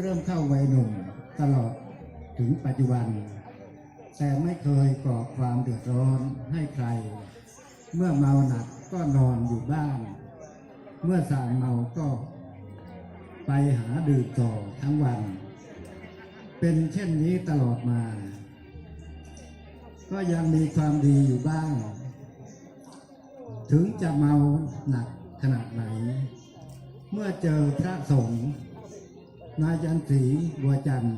เริ่มเข้าวัยหนุ่มตลอดถึงปัจจุบัน แต่ไม่เคยก่อความเดือดร้อนให้ใคร เมื่อเมาหนักก็นอนอยู่บ้าน เมื่อสางเมาก็ ไปหาดื่มต่อทั้งวัน เป็นเช่นนี้ตลอดมา ก็ยังมีความดีอยู่บ้าง ถึงจะเมาหนักขนาดไหน เมื่อเจอพระสงฆ์ นายจันทรีบัวจันทร์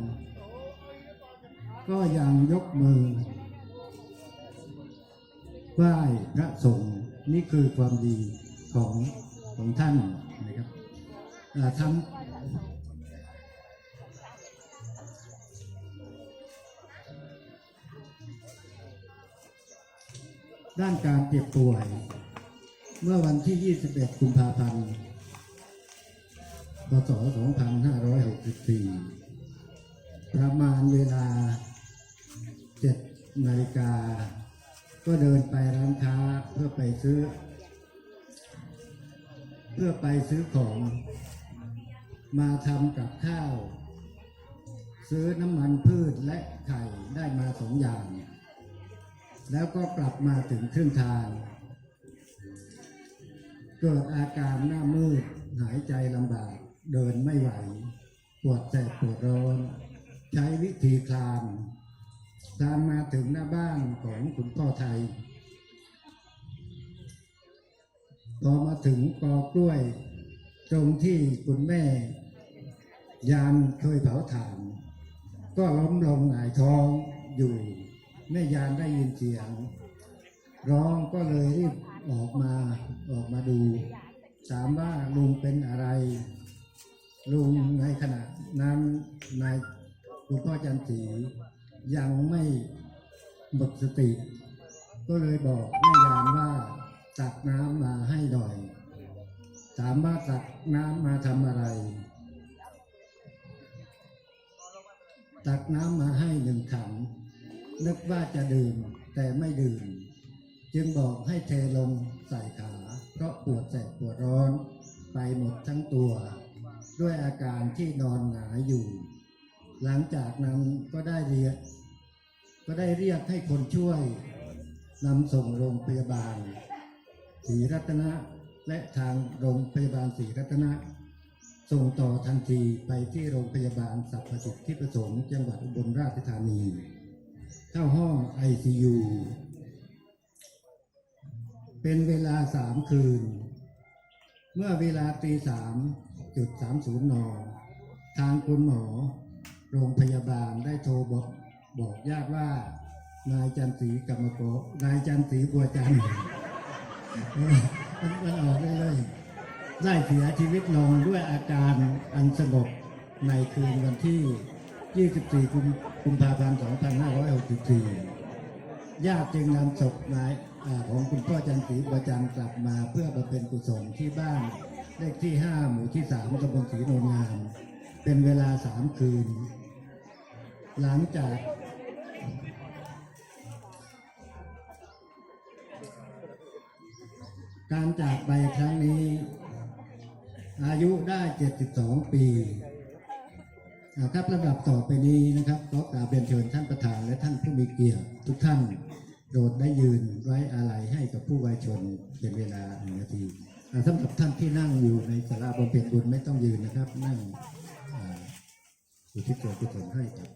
ก็ยังยกมือไหว้พระสงฆ์นี่คือความดีของของท่านนะครับอ่าทำด้านการเจ็บป่วย เมื่อวันที่ 21 กุมภาพันธ์ พศ 2564 ประมาณเวลา 7 นาฬิกา ก็เดินไปร้านค้าเพื่อไปซื้อ เพื่อไปซื้อของ มาทำกับข้าว ซื้อน้ำมันพืชและไข่ได้มาสองอย่าง แล้วก็กลับมาถึงครึ่งทาง เกิดอาการหน้ามืดหายใจลำบาก เดินไม่ไหว ปวดแสบปวดร้อน ใช้วิธีคลานคลานมาถึงหน้าบ้านของคุณพ่อไทยพอมาถึงกอกล้วย ตรงที่คุณแม่ ยามเคยเผาถ่าน ก็ล้มลงหงายท้องอยู่ แม่ยามได้ยินเสียง ร้องก็เลยรีบออกมาออกมาดู ถามว่าลุงเป็นอะไร ลุงในขณะนั้นนายคุณพ่อจันสียังไม่หมดสติ ก็เลยบอกแม่ยามว่าตักน้ำมาให้หน่อย ถามว่าตักน้ำมาทำอะไร ตักน้ำมาให้หนึ่งขันนึกว่าจะดื่มแต่ไม่ดื่ม จึงบอกให้เทลงใส่ขา เพราะปวดแสบปวดร้อน ไปหมดทั้งตัว ด้วยอาการที่นอนหงายอยู่ หลังจากนั้นก็ได้เรียก ก็ได้เรียกให้คนช่วยนำส่งโรงพยาบาลศรีรัตนะ และทางโรงพยาบาลศรีรัตนะ ส่งต่อทันทีไปที่โรงพยาบาลสัพพสิทธิประสงค์จังหวัดอุบลราชธานี เข้าห้อง ICU เป็นเวลาสามคืน เมื่อเวลาตีสาม จุดสามศูนย์นทางคุณหมอ โรงพยาบาลได้โทรบอกบอกญาติว่า นายจันทรีกรรมโกะนายจันทรีบัวจันทร์มันออกได้เลยได้เสียชีวิตลงด้วยอาการอันสงบในคืนวันที่ 24 กุมกุมภาพันธ์ 2564 ญาติจึงนำศพนายของคุณพ่อจันทรีบัวจันทร์กลับมาเพื่อบำเพ็ญกุศลที่บ้าน เลขที่5หมู่ที่3ตำบลศรีโนนงาม เป็นเวลา3คืน หลังจากการจากไปครั้งนี้ อายุได้ 72 ปีอ่าครับลำดับต่อไปนี้นะครับขอกราบเรียนเชิญท่านประธานและท่านผู้มีเกียรติทุกท่านโปรดได้ยืนไว้อาลัยให้กับผู้วายชนเป็นเวลาหนึ่งนาที สำหรับท่านที่นั่งอยู่ในสาราบำเพ็ญบุญไม่ต้องยืนนะครับ นั่งอุทิศส่วนกุศลให้กับ